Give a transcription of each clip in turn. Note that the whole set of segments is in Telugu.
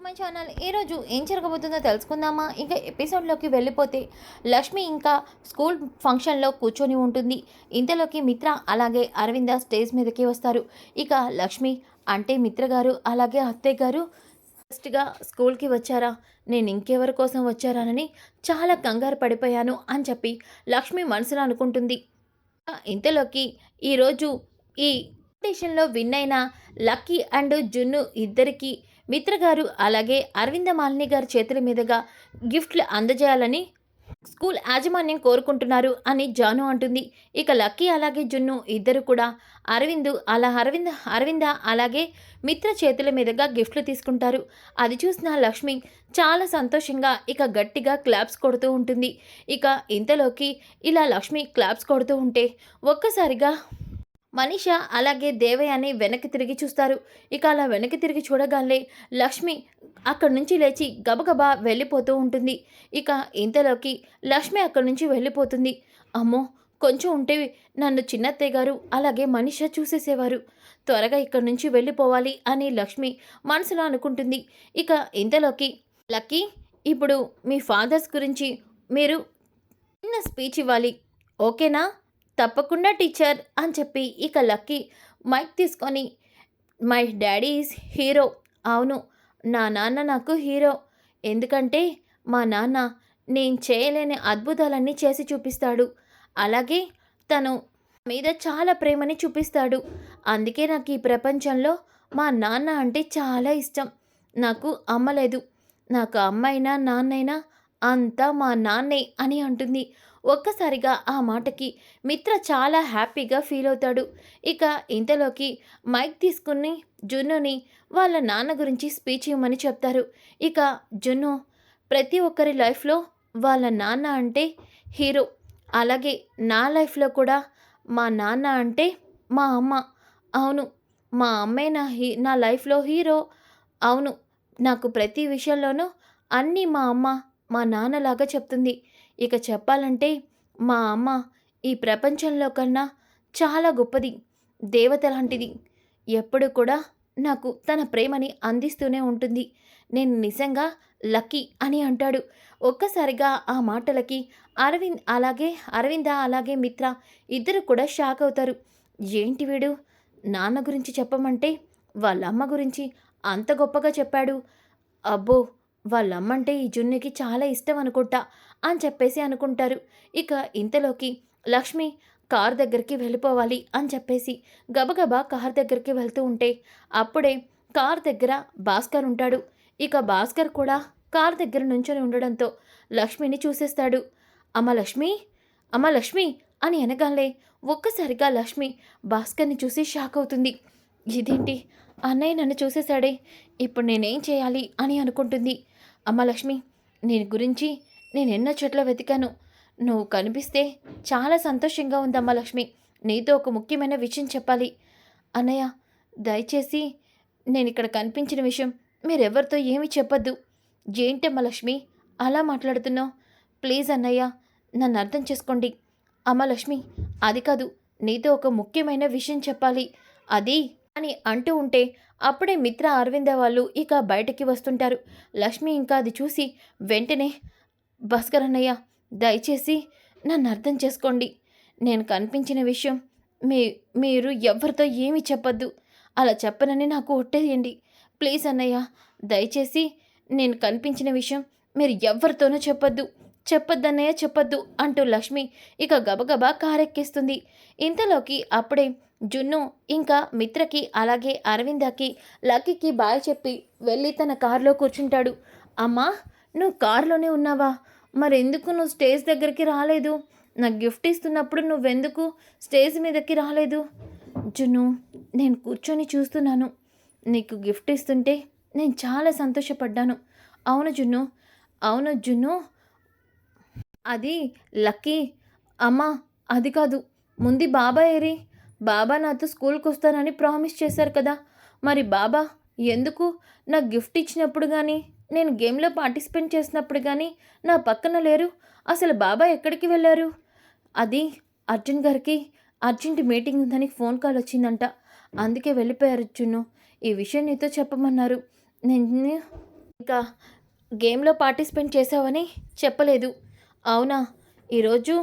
టు మై ఛానల్ ఈరోజు ఏం జరగబోతుందో తెలుసుకుందామా? ఇంకా ఎపిసోడ్లోకి వెళ్ళిపోతే లక్ష్మి ఇంకా స్కూల్ ఫంక్షన్లో కూర్చొని ఉంటుంది. ఇంతలోకి మిత్ర అలాగే అరవింద స్టేజ్ మీదకి వస్తారు. ఇక లక్ష్మి అంటే మిత్ర గారు అలాగే అత్తయ్య గారు ఫస్ట్గా స్కూల్కి వచ్చారా? నేను ఇంకెవరి కోసం వచ్చారానని చాలా కంగారు పడిపోయాను అని చెప్పి లక్ష్మి మనసులో అనుకుంటుంది. ఇంతలోకి ఈరోజు ఈ కాంపిటీషన్లో విన్ అయిన లక్కీ అండ్ జున్ను ఇద్దరికి మిత్ర గారు అలాగే అరవింద మాలిని గారి చేతుల మీదుగా గిఫ్ట్లు అందజేయాలని స్కూల్ యాజమాన్యం కోరుకుంటున్నారు అని జాను అంటుంది. ఇక లక్కీ అలాగే జున్ను ఇద్దరు కూడా అరవింద్ అలా అరవింద్ అరవింద అలాగే మిత్ర చేతుల మీదుగా గిఫ్ట్లు తీసుకుంటారు. అది చూసిన లక్ష్మి చాలా సంతోషంగా ఇక గట్టిగా క్లాప్స్ కొడుతూ ఉంటుంది. ఇక ఇంతలోకి ఇలా లక్ష్మి క్లాప్స్ కొడుతూ ఉంటే ఒక్కసారిగా మనీష అలాగే దేవయాని వెనక్కి తిరిగి చూస్తారు. ఇక అలా వెనక్కి తిరిగి చూడగానే లక్ష్మి అక్కడి నుంచి లేచి గబగబా వెళ్ళిపోతూ ఉంటుంది. ఇక ఇంతలోకి లక్ష్మి అక్కడి నుంచి వెళ్ళిపోతుంది. అమ్మో కొంచెం ఉంటే నన్ను చిన్నత్తయ్య గారు అలాగే మనీష చూసేసేవారు. త్వరగా ఇక్కడి నుంచి వెళ్ళిపోవాలి అని లక్ష్మి మనసులో అనుకుంటుంది. ఇక ఇంతలోకి లక్కీ ఇప్పుడు మీ ఫాదర్స్ గురించి మీరు చిన్న స్పీచ్ ఇవ్వాలి. ఓకేనా? తప్పకుండా టీచర్ అని చెప్పి ఇక లక్కీ మైక్ తీసుకొని మై డాడీ ఈజ్ హీరో. అవును నా నాన్న నాకు హీరో. ఎందుకంటే మా నాన్న నేను చేయలేని అద్భుతాలన్నీ చేసి చూపిస్తాడు. అలాగే తను మీద చాలా ప్రేమని చూపిస్తాడు. అందుకే నాకు ఈ ప్రపంచంలో మా నాన్న అంటే చాలా ఇష్టం. నాకు అమ్మ లేదు. నాకు అమ్మైనా నాన్నైనా అంతా మా నాన్నే అని అంటుంది. ఒక్కసారిగా ఆ మాటకి మిత్ర చాలా హ్యాపీగా ఫీల్ అవుతాడు. ఇక ఇంతలోకి మైక్ తీసుకుని జున్నుని వాళ్ళ నాన్న గురించి స్పీచ్ ఇవ్వమని చెప్తారు. ఇక జున్ను ప్రతి ఒక్కరి లైఫ్లో వాళ్ళ నాన్న అంటే హీరో. అలాగే నా లైఫ్లో కూడా మా నాన్న అంటే మా అమ్మ. అవును మా అమ్మే నా హీ నా లైఫ్లో హీరో. అవును నాకు ప్రతి విషయంలోనూ అన్నీ మా అమ్మ మా నాన్నలాగా చెప్తుంది. ఇక చెప్పాలంటే మా అమ్మ ఈ ప్రపంచంలో కన్నా చాలా గొప్పది దేవత లాంటిది. ఎప్పుడు కూడా నాకు తన ప్రేమని అందిస్తూనే ఉంటుంది. నేను నిజంగా లక్కీ అని అంటాడు. ఒక్కసారిగా ఆ మాటలకి అరవింద్ అలాగే అరవింద అలాగే మిత్ర ఇద్దరు కూడా షాక్ అవుతారు. ఏంటి వీడు? నాన్న గురించి చెప్పమంటే వాళ్ళ అమ్మ గురించి అంత గొప్పగా చెప్పాడు. అబ్బో వాళ్ళమ్మంటే ఈ జున్నుకి చాలా ఇష్టం అనుకుంటా. అని చెప్పేసి అనుకుంటారు. ఇక ఇంతలోకి లక్ష్మి కార్ దగ్గరికి వెళ్ళిపోవాలి అని చెప్పేసి గబగబా కార్ దగ్గరికి వెళ్తూ ఉంటే అప్పుడే కార్ దగ్గర భాస్కర్ ఉంటాడు. ఇక భాస్కర్ కూడా కార్ దగ్గర నుంచొని ఉండడంతో లక్ష్మిని చూసేస్తాడు. అమ్మ లక్ష్మి అమ్మ లక్ష్మి అని అనగానే ఒక్కసారిగా లక్ష్మి భాస్కర్ని చూసి షాక్ అవుతుంది. ఇదేంటి? అన్నయ్య నన్ను చూసేశాడే. ఇప్పుడు నేనేం చేయాలి అని అనుకుంటుంది. అమ్మ లక్ష్మి నేను గురించి నేను ఎన్నో చోట్ల వెతికాను. నువ్వు కనిపిస్తే చాలా సంతోషంగా ఉందమ్మా లక్ష్మి. నీతో ఒక ముఖ్యమైన విషయం చెప్పాలి. అన్నయ్య దయచేసి నేను ఇక్కడ కనిపించిన విషయం మీరెవరితో ఏమి చెప్పొద్దు. ఏంటమ్మా లక్ష్మి అలా మాట్లాడుతున్నావు? ప్లీజ్ అన్నయ్య నన్ను అర్థం చేసుకోండి. అమ్మ లక్ష్మి అది కాదు నీతో ఒక ముఖ్యమైన విషయం చెప్పాలి. అది అని అంటూ ఉంటే అప్పుడే మిత్ర అరవింద వాళ్ళు ఇక బయటికి వస్తుంటారు. లక్ష్మి ఇంకా అది చూసి వెంటనే భాస్కర్ అన్నయ్య దయచేసి నన్ను అర్థం చేసుకోండి. నేను కనిపించిన విషయం మీ మీరు ఎవరితో ఏమి చెప్పొద్దు. అలా చెప్పనని నాకు ఒట్టేయండి. ప్లీజ్ అన్నయ్య దయచేసి నేను కనిపించిన విషయం మీరు ఎవరితోనూ చెప్పొద్దు. చెప్పొద్దన్నయ్య చెప్పొద్దు అంటూ లక్ష్మి ఇక గబగబా కారెక్కిస్తుంది. ఇంతలోకి అప్పుడే జున్ను ఇంకా మిత్రకి అలాగే అరవిందకి లక్కీకి బాయ్ చెప్పి వెళ్ళి తన కారులో కూర్చుంటాడు. అమ్మా నువ్వు కారులోనే ఉన్నావా? మరెందుకు నువ్వు స్టేజ్ దగ్గరికి రాలేదు? నాకు గిఫ్ట్ ఇస్తున్నప్పుడు నువ్వెందుకు స్టేజ్ మీదకి రాలేదు? జున్ను నేను కూర్చొని చూస్తున్నాను. నీకు గిఫ్ట్ ఇస్తుంటే నేను చాలా సంతోషపడ్డాను. అవును జున్ను అవును జున్ను. అది లక్కీ. అమ్మా అది కాదు. ముందు బాబా ఏరి. బాబా నాతో స్కూల్కి వస్తానని ప్రామిస్ చేశారు కదా. మరి బాబా ఎందుకు? నాకు గిఫ్ట్ ఇచ్చినప్పుడు కానీ నేను గేమ్లో పార్టిసిపేట్ చేసినప్పుడు కానీ నా పక్కన లేరు. అసలు బాబా ఎక్కడికి వెళ్ళారు? అది అర్జున్ గారికి అర్జెంట్ మీటింగ్ ఉందని ఫోన్ కాల్ వచ్చిందంట. అందుకే వెళ్ళిపోయారు జున్ను. ఈ విషయం నీతో చెప్పమన్నారు. నేను ఇంకా గేమ్లో పార్టిసిపేట్ చేసావని చెప్పలేదు. అవునా? ఈరోజు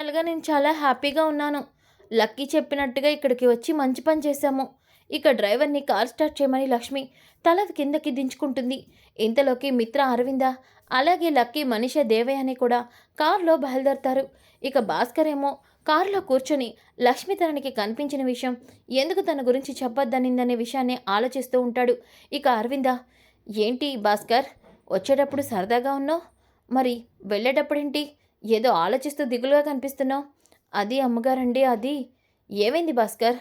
అలాగా నేను చాలా హ్యాపీగా ఉన్నాను. లక్కీ చెప్పినట్టుగా ఇక్కడికి వచ్చి మంచి పని చేశాము. ఇక డ్రైవర్ని కార్ స్టార్ట్ చేయమని లక్ష్మి తల కిందకి దించుకుంటుంది. ఇంతలోకి మిత్ర అరవింద అలాగే లక్కీ మనిష దేవయ్య అని కూడా కారులో బయలుదేరతారు. ఇక భాస్కర్ ఏమో కారులో కూర్చొని లక్ష్మి తనకి కనిపించిన విషయం ఎందుకు తన గురించి చెప్పొద్దనిందనే విషయాన్ని ఆలోచిస్తూ ఉంటాడు. ఇక అరవింద ఏంటి భాస్కర్ వచ్చేటప్పుడు సరదాగా ఉన్నావు? మరి వెళ్ళేటప్పుడేంటి? ఏదో ఆలోచిస్తూ దిగులుగా కనిపిస్తున్నావు? అది అమ్మగారండి అది? ఏమైంది భాస్కర్?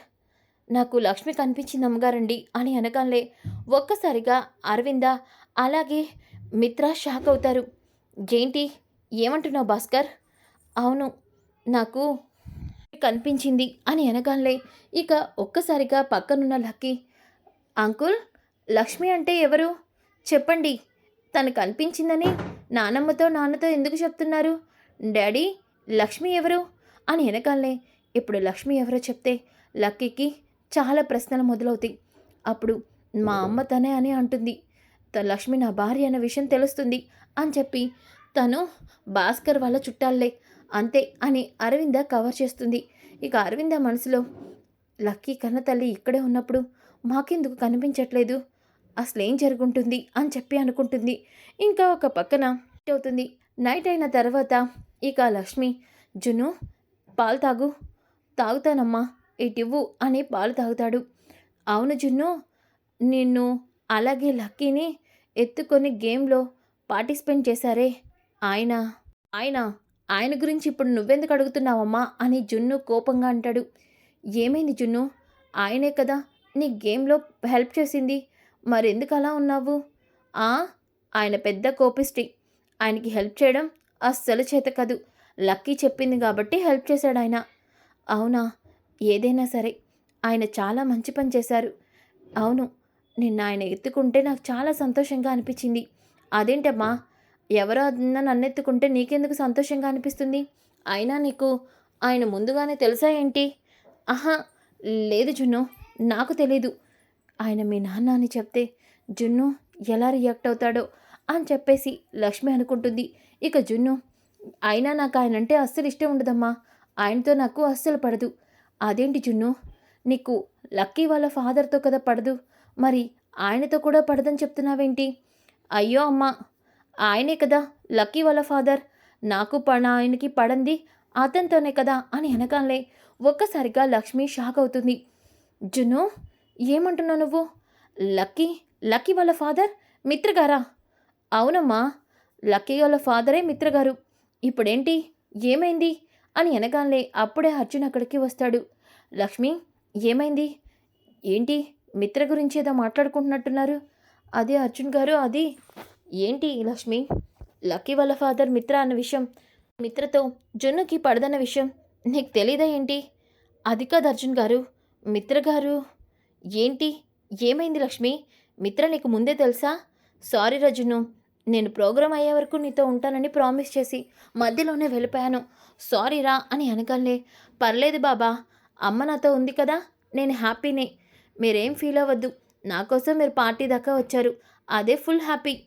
నాకు లక్ష్మి కనిపించింది అమ్మగారండి అని అనగానే ఒక్కసారిగా అరవింద అలాగే మిత్ర షాక్ అవుతారు. ఏంటి? ఏమంటున్నావు భాస్కర్? అవును నాకు కనిపించింది అని అనగానే ఇక ఒక్కసారిగా పక్కనున్న లక్కీ అంకుల్ లక్ష్మి అంటే ఎవరు? చెప్పండి. తను కనిపించిందని నానమ్మతో నాన్నతో ఎందుకు చెప్తున్నారు? డాడీ లక్ష్మి ఎవరు? అని వెనకాలనే ఇప్పుడు లక్ష్మి ఎవరో చెప్తే లక్కీకి చాలా ప్రశ్నలు మొదలవుతాయి. అప్పుడు మా అమ్మ తనే అని అంటుంది. లక్ష్మి నా భార్య అన్న విషయం తెలుస్తుంది అని చెప్పి తను భాస్కర్ వాళ్ళ చుట్టాలే. అంతే అని అరవింద కవర్ చేస్తుంది. ఇక అరవింద మనసులో లక్కీ కన్న తల్లి ఇక్కడే ఉన్నప్పుడు మాకెందుకు కనిపించట్లేదు? అసలు ఏం జరుగుంటుంది? అని చెప్పి అనుకుంటుంది. ఇంకా ఒక పక్కన అవుతుంది. నైట్ అయిన తర్వాత ఇక లక్ష్మి జును పాలు తాగు. తాగుతానమ్మా. ఇటివ్వు అని పాలు తాగుతాడు. అవును జున్ను నిన్ను అలాగే లక్కీని ఎత్తుకొని గేమ్లో పార్టిసిపేట్ చేశారే. ఆయన ఆయన ఆయన గురించి ఇప్పుడు నువ్వెందుకు అడుగుతున్నావమ్మా అని జున్ను కోపంగా అంటాడు. ఏమైంది జున్ను? ఆయనే కదా నీ గేమ్లో హెల్ప్ చేసింది. మరెందుకు అలా ఉన్నావు? ఆ? ఆయన పెద్ద కోపిస్టి ఆయనకి హెల్ప్ చేయడం అస్సలు చేత కాదు. లక్కీ చెప్పింది కాబట్టి హెల్ప్ చేశాడు ఆయన అవునా? ఏదైనా సరే ఆయన చాలా మంచి పని చేశారు. అవును నిన్న ఆయన ఎత్తుకుంటే నాకు చాలా సంతోషంగా అనిపించింది. అదేంటమ్మా ఎవరో నన్ను ఎత్తుకుంటే నీకెందుకు సంతోషంగా అనిపిస్తుంది? అయినా నీకు ఆయన ముందుగానే తెలుసా ఏంటి? ఆహా లేదు జున్ను నాకు తెలీదు. ఆయన మీ నాన్న అని చెప్తే జున్ను ఎలా రియాక్ట్ అవుతాడో అని చెప్పేసి లక్ష్మి అనుకుంటుంది. ఇక జున్ను అయినా నాకు ఆయన అంటే అస్సలు ఇష్టం ఉండదమ్మా. ఆయనతో నాకు అస్సలు పడదు. అదేంటి జున్ను? నీకు లక్కీ వాళ్ళ ఫాదర్తో కదా పడదు. మరి ఆయనతో కూడా పడదని చెప్తున్నావేంటి? అయ్యో అమ్మా! ఆయనే కదా లక్కీ వాళ్ళ ఫాదర్. నాకు పడ ఆయనకి పడంది అతనితోనే కదా అని అనగానే ఒక్కసారిగా లక్ష్మి షాక్ అవుతుంది. జున్ను ఏమంటున్నావు నువ్వు? లక్కీ లక్కీ వాళ్ళ ఫాదర్? మిత్రగారా? అవునమ్మా లక్కీ వాళ్ళ ఫాదరే మిత్రగారు. ఇప్పుడేంటి? ఏమైంది? అని అనగానే అప్పుడే అర్జున్ అక్కడికి వస్తాడు. లక్ష్మి ఏమైంది? ఏంటి? మిత్ర గురించి ఏదో మాట్లాడుకుంటున్నట్టున్నారు. అదే అర్జున్ గారు అది? ఏంటి లక్ష్మి? లక్కీ వాళ్ళ ఫాదర్ మిత్ర అన్న విషయం మిత్రతో జున్నుకి పడదన్న విషయం నీకు తెలీదా ఏంటి? అది కాదు అర్జున్ గారు మిత్ర గారు. ఏంటి? ఏమైంది లక్ష్మి? మిత్ర నీకు ముందే తెలుసా? సారీ రజును నేను ప్రోగ్రామ్ అయ్యే వరకు నీతో ఉంటానని ప్రామిస్ చేసి మధ్యలోనే వెళ్ళిపోయాను. సారీ రా అని అనగలే పర్లేదు బాబా అమ్మ నాతో ఉంది కదా నేను హ్యాపీనే. మీరేం ఫీల్ అవ్వద్దు నా కోసం మీరు పార్టీ దాకా వచ్చారు. అదే ఫుల్ హ్యాపీ.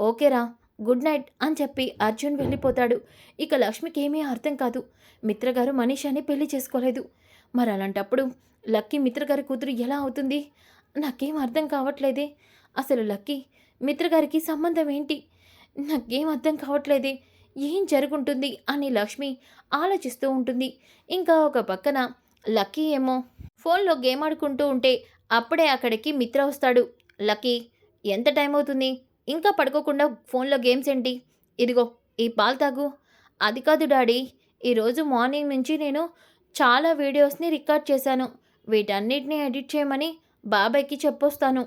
ఓకేరా గుడ్ నైట్ అని చెప్పి అర్జున్ వెళ్ళిపోతాడు. ఇక లక్ష్మికి ఏమీ అర్థం కాదు. మిత్రగారు మనీషాని పెళ్ళి చేసుకోలేదు. మరి అలాంటప్పుడు లక్కీ మిత్రగారి కూతురు ఎలా అవుతుంది? నాకేం అర్థం కావట్లేదే. అసలు లక్కీ మిత్రగారికి సంబంధం ఏంటి? నాకేం అర్థం కావట్లేదే. ఏం జరుగుంటుంది? అని లక్ష్మి ఆలోచిస్తూ ఉంటుంది. ఇంకా ఒక పక్కన లక్కీ ఏమో ఫోన్లో గేమ్ ఆడుకుంటూ ఉంటే అప్పుడే అక్కడికి మిత్ర వస్తాడు. లక్కీ ఎంత టైం అవుతుంది? ఇంకా పడుకోకుండా ఫోన్లో గేమ్స్ ఏంటి? ఇదిగో ఈ పాలు తాగు. అది కాదు డాడీ ఈరోజు మార్నింగ్ నుంచి నేను చాలా వీడియోస్ని రికార్డ్ చేశాను. వీటన్నిటిని ఎడిట్ చేయమని బాబాయ్కి చెప్పొస్తాను.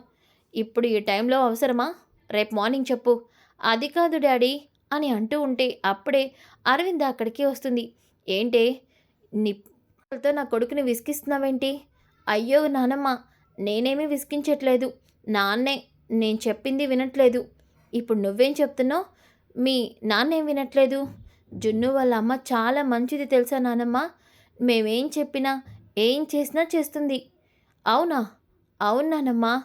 ఇప్పుడు ఈ టైంలో అవసరమా? రేపు మార్నింగ్ చెప్పు. అది కాదు డాడీ అని అంటూ ఉంటే అప్పుడే అరవింద్ అక్కడికి వస్తుంది. ఏంటే? నిప్పులతో నా కొడుకుని విసిగిస్తున్నావేంటి? అయ్యో నానమ్మ నేనేమీ విసిగించట్లేదు. నాన్నే నేను చెప్పింది వినట్లేదు. ఇప్పుడు నువ్వేం చెప్తున్నావు? మీ నాన్నేం వినట్లేదు? జున్ను వాళ్ళ అమ్మ చాలా మంచిది తెలుసా నానమ్మ? మేమేం చెప్పినా ఏం చేసినా చేస్తుంది. అవునా? అవును నానమ్మ.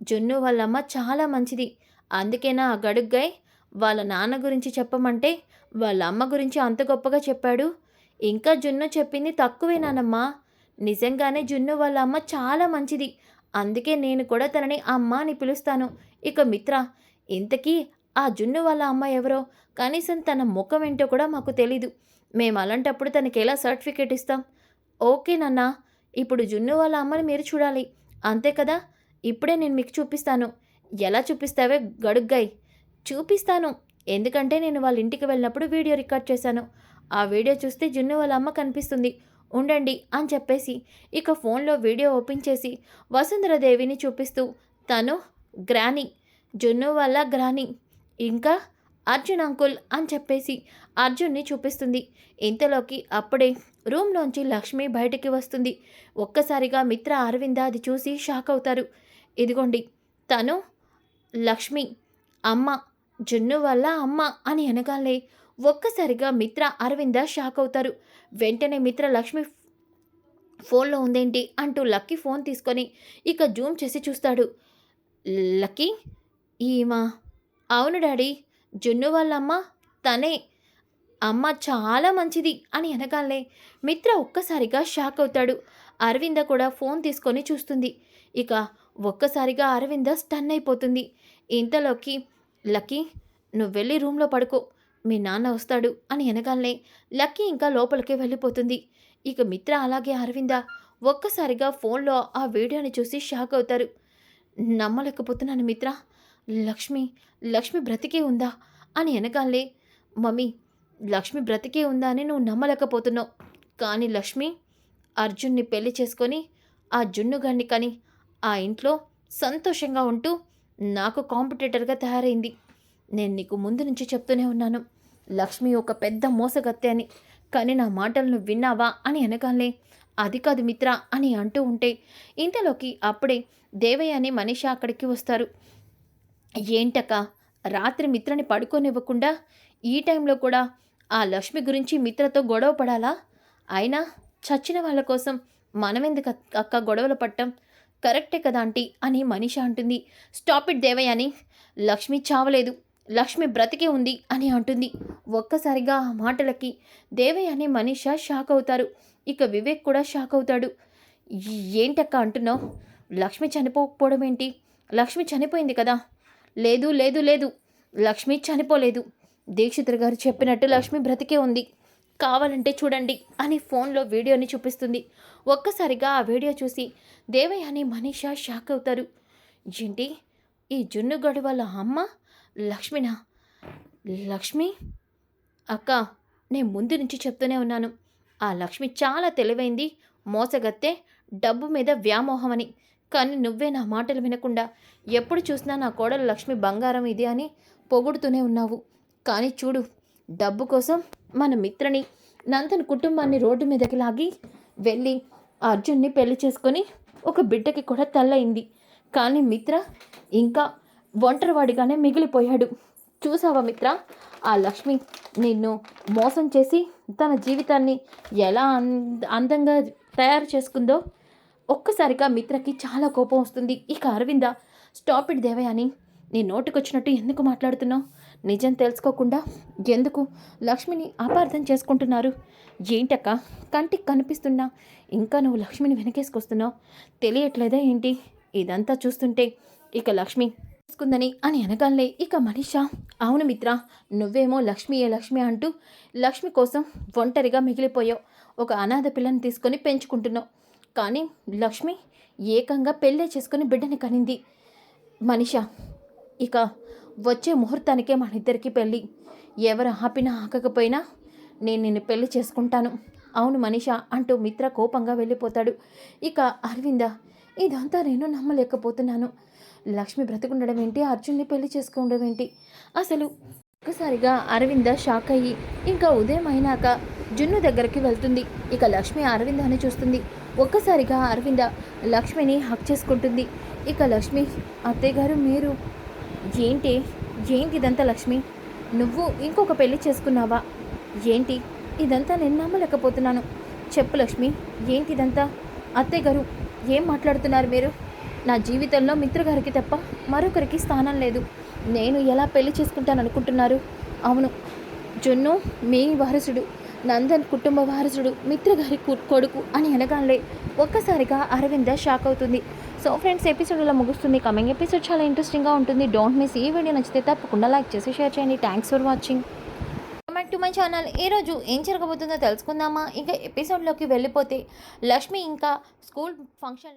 జున్ను వాళ్ళమ్మ చాలా మంచిది. అందుకేనా ఆ గడుగ్గాయ్? వాళ్ళ నాన్న గురించి చెప్పమంటే వాళ్ళ అమ్మ గురించి అంత గొప్పగా చెప్పాడు. ఇంకా జున్ను చెప్పింది తక్కువేనానమ్మా నిజంగానే జున్ను వాళ్ళ అమ్మ చాలా మంచిది. అందుకే నేను కూడా తనని అమ్మ అని పిలుస్తాను. ఇక మిత్ర ఇంతకీ ఆ జున్ను వాళ్ళ అమ్మ ఎవరో? కనీసం తన ముఖం ఏంటో కూడా మాకు తెలీదు. మేము అలాంటప్పుడు తనకి ఎలా సర్టిఫికేట్ ఇస్తాం? ఓకే నాన్న ఇప్పుడు జున్ను వాళ్ళ అమ్మని మీరు చూడాలి. అంతే కదా? ఇప్పుడే నేను మీకు చూపిస్తాను. ఎలా చూపిస్తావే గడుగ్గాయి చూపిస్తాను. ఎందుకంటే నేను వాళ్ళ ఇంటికి వెళ్ళినప్పుడు వీడియో రికార్డ్ చేశాను. ఆ వీడియో చూస్తే జున్ను వాళ్ళ అమ్మ కనిపిస్తుంది. ఉండండి అని చెప్పేసి ఇక ఫోన్లో వీడియో ఓపెన్ చేసి వసుంధరదేవిని చూపిస్తూ తను గ్రాని జున్ను వాళ్ళ గ్రాని ఇంకా అర్జున్ అంకుల్ అని చెప్పేసి అర్జున్ని చూపిస్తుంది. ఇంతలోకి అప్పుడే రూమ్లోంచి లక్ష్మి బయటికి వస్తుంది. ఒక్కసారిగా మిత్ర అరవింద అది చూసి షాక్ అవుతారు. ఇదిగోండి తను లక్ష్మి అమ్మ జున్ను వల్ల అమ్మ అని అనగాలే ఒక్కసారిగా మిత్ర అరవింద షాక్ అవుతారు. వెంటనే మిత్ర లక్ష్మి ఫోన్లో ఉందేంటి అంటూ లక్కీ ఫోన్ తీసుకొని ఇక జూమ్ చేసి చూస్తాడు. లక్కీ ఈమా అవును డాడీ జున్ను వాళ్ళమ్మ తనే అమ్మ చాలా మంచిది అని అనగానే మిత్ర ఒక్కసారిగా షాక్ అవుతాడు. అరవింద కూడా ఫోన్ తీసుకొని చూస్తుంది. ఇక ఒక్కసారిగా అరవింద స్టన్ అయిపోతుంది. ఇంతలోకి లక్కీ నువ్వు వెళ్ళి రూమ్లో పడుకో మీ నాన్న వస్తాడు అని అనగానే లక్కీ ఇంకా లోపలికి వెళ్ళిపోతుంది. ఇక మిత్ర అలాగే అరవింద ఒక్కసారిగా ఫోన్లో ఆ వీడియోని చూసి షాక్ అవుతారు. నమ్మలేకపోతున్నాను మిత్ర. లక్ష్మి లక్ష్మి బ్రతికే ఉందా? అని అనగానే మమ్మీ లక్ష్మి బ్రతికే ఉందా అని నువ్వు నమ్మలేకపోతున్నావు. కానీ లక్ష్మి అర్జున్ని పెళ్ళి చేసుకొని ఆ జున్నుగాన్ని కని ఆ ఇంట్లో సంతోషంగా ఉంటూ నాకు కాంపిటేటర్గా తయారైంది. నేను నీకు ముందు నుంచి చెప్తూనే ఉన్నాను. లక్ష్మి ఒక పెద్ద మోసగత్తె అని. కానీ నా మాటలను విన్నావా అని అనగానే అది కాదు మిత్ర అని అంటూ ఉంటే ఇంతలోకి అప్పుడే దేవయ్య అని మనిషి అక్కడికి వస్తారు. ఏంటక్క రాత్రి మిత్రని పడుకోనివ్వకుండా ఈ టైంలో కూడా ఆ లక్ష్మి గురించి మిత్రతో గొడవ పడాలా? అయినా చచ్చిన వాళ్ళ కోసం మనమెందుకు అక్క గొడవలు పట్టం? కరెక్టే కదా ఆంటీ అని మనిష అంటుంది. స్టాప్ ఇట్ దేవయ్య అని లక్ష్మి చావలేదు. లక్ష్మి బ్రతికే ఉంది అని అంటుంది. ఒక్కసారిగా ఆ మాటలకి దేవయ్య అని మనిష షాక్ అవుతారు. ఇక వివేక్ కూడా షాక్ అవుతాడు. ఏంటక్క అంటున్నావు? లక్ష్మి చనిపోకపోవడం ఏంటి? లక్ష్మి చనిపోయింది కదా? లేదు లేదు లేదు. లక్ష్మి చనిపోలేదు. దీక్షితులు గారు చెప్పినట్టు లక్ష్మి బ్రతికే ఉంది. కావాలంటే చూడండి అని ఫోన్లో వీడియోని చూపిస్తుంది. ఒక్కసారిగా ఆ వీడియో చూసి దేవయ్య అని మనీషా షాక్ అవుతారు. ఏంటి? ఈ జున్నుగడు వాళ్ళ అమ్మ? లక్ష్మినా? లక్ష్మి? అక్క నేను ముందు నుంచి చెప్తూనే ఉన్నాను. ఆ లక్ష్మి చాలా తెలివైంది మోసగత్తే డబ్బు మీద వ్యామోహం అని కానీ నువ్వే నా మాటలు వినకుండా ఎప్పుడు చూసినా నా కోడలు లక్ష్మి బంగారం ఇది అని పొగుడుతూనే ఉన్నావు. కానీ చూడు డబ్బు కోసం మన మిత్రని నందన్ కుటుంబాన్ని రోడ్డు మీదకి లాగి వెళ్ళి అర్జున్ని పెళ్ళి చేసుకొని ఒక బిడ్డకి కూడా తల్లయింది. కానీ మిత్ర ఇంకా ఒంటరివాడిగానే మిగిలిపోయాడు. చూసావా మిత్ర? ఆ లక్ష్మి నిన్ను మోసం చేసి తన జీవితాన్ని ఎలా అందంగా తయారు చేసుకుందో ఒక్కసారిగా మిత్రకి చాలా కోపం వస్తుంది. ఇక అరవింద స్టాప్ ఇట్ దేవయ్య అని నీ నోటికొచ్చినట్టు ఎందుకు మాట్లాడుతున్నావు? నిజం తెలుసుకోకుండా ఎందుకు లక్ష్మిని అపార్థం చేసుకుంటున్నారు? ఏంటక్క? కంటికి కనిపిస్తున్నా ఇంకా నువ్వు లక్ష్మిని వెనకేసుకొస్తున్నావు? తెలియట్లేదా ఏంటి? ఇదంతా చూస్తుంటే ఇక లక్ష్మి చేసుకుందని అని అనగానే ఇక మనిషా. అవును మిత్ర నువ్వేమో లక్ష్మి ఏ లక్ష్మి అంటూ లక్ష్మి కోసం ఒంటరిగా మిగిలిపోయావు. ఒక అనాథ పిల్లని తీసుకొని పెంచుకుంటున్నావు. కానీ లక్ష్మి ఏకంగా పెళ్ళే చేసుకుని బిడ్డని కనింది. మనిష ఇక వచ్చే ముహూర్తానికే మన ఇద్దరికి పెళ్ళి. ఎవరు ఆపినా ఆకకపోయినా నేను నిన్ను పెళ్ళి చేసుకుంటాను. అవును మనిష అంటూ మిత్ర కోపంగా వెళ్ళిపోతాడు. ఇక అరవింద ఇదంతా నేను నమ్మలేకపోతున్నాను. లక్ష్మి బ్రతికుండడం ఏంటి? అర్జున్ని పెళ్ళి చేసుకోవడం ఏంటి? అసలు ఒక్కసారిగా అరవింద షాక్ అయ్యి ఇంకా ఉదయం అయినాక జున్ను దగ్గరికి వెళ్తుంది. ఇక లక్ష్మి అరవిందాన్ని చూస్తుంది. ఒక్కసారిగా అరవింద లక్ష్మిని హక్ చేసుకుంటుంది. ఇక లక్ష్మి అత్తయ్య గారు మీరు ఏంటి? ఏంటి ఇదంతా లక్ష్మి? నువ్వు ఇంకొక పెళ్ళి చేసుకున్నావా? ఏంటి? ఇదంతా నేను నమ్మలేకపోతున్నాను. చెప్పు లక్ష్మి ఏంటి ఇదంతా? అత్తయ్య గారు ఏం మాట్లాడుతున్నారు మీరు? నా జీవితంలో మిత్రగారికి తప్ప మరొకరికి స్థానం లేదు. నేను ఎలా పెళ్ళి చేసుకుంటాను అనుకుంటున్నారు? అవును. జున్ను మీ వారసుడు నందన్ కుటుంబ వారసుడు మిత్రగారి కు- కొడుకు అని అనగానే ఒక్కసారిగా అరవింద షాక్ అవుతుంది. సో ఫ్రెండ్స్ ఎపిసోడ్ ఇలా ముగుస్తుంది. కమింగ్ ఎపిసోడ్ చాలా ఇంట్రెస్టింగ్గా ఉంటుంది. డోంట్ మిస్ ఈ వీడియో నచ్చితే తప్పకుండా లైక్ చేసి షేర్ చేయండి. Thanks for watching back to my channel ఈరోజు ఏం జరగబోతుందో తెలుసుకుందామా? ఇంకా ఎపిసోడ్లోకి వెళ్ళిపోతే లక్ష్మి ఇంకా స్కూల్ ఫంక్షన్లో